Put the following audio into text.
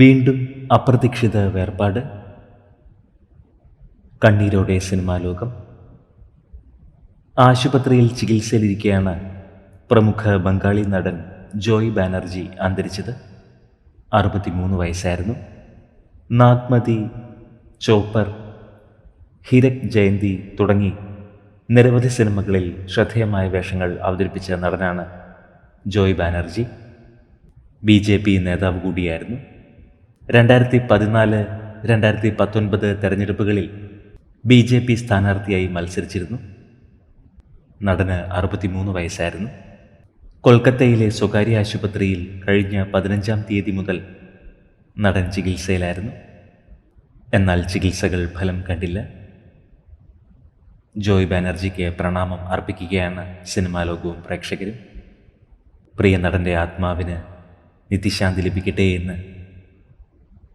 വീണ്ടും അപ്രതീക്ഷിത വേർപാട്. കണ്ണീരോടെ സിനിമാ ലോകം. ആശുപത്രിയിൽ ചികിത്സയിലിരിക്കെയാണ് പ്രമുഖ ബംഗാളി നടൻ ജോയ് ബാനർജി അന്തരിച്ചത്. അറുപത്തിമൂന്ന് വയസ്സായിരുന്നു. നാഗ്മതി ചോപ്പർ ഹിരക് ജയന്തി തുടങ്ങി നിരവധി സിനിമകളിൽ ശ്രദ്ധേയമായ വേഷങ്ങൾ അവതരിപ്പിച്ച നടനാണ് ജോയ് ബാനർജി. ബി നേതാവ് കൂടിയായിരുന്നു. രണ്ടായിരത്തി പതിനാല് രണ്ടായിരത്തി പത്തൊൻപത് തെരഞ്ഞെടുപ്പുകളിൽ ബി ജെ പി സ്ഥാനാർത്ഥിയായി മത്സരിച്ചിരുന്നു. നടന് അറുപത്തിമൂന്ന് വയസ്സായിരുന്നു. കൊൽക്കത്തയിലെ സ്വകാര്യ ആശുപത്രിയിൽ കഴിഞ്ഞ പതിനഞ്ചാം തീയതി മുതൽ നടൻ ചികിത്സയിലായിരുന്നു. എന്നാൽ ചികിത്സകൾ ഫലം കണ്ടില്ല. ജോയ് ബാനർജിക്ക് പ്രണാമം അർപ്പിക്കുകയാണ് സിനിമാ ലോകവും പ്രേക്ഷകരും. പ്രിയ നടന്റെ ആത്മാവിന് നിത്യശാന്തി ലഭിക്കട്ടെ എന്ന്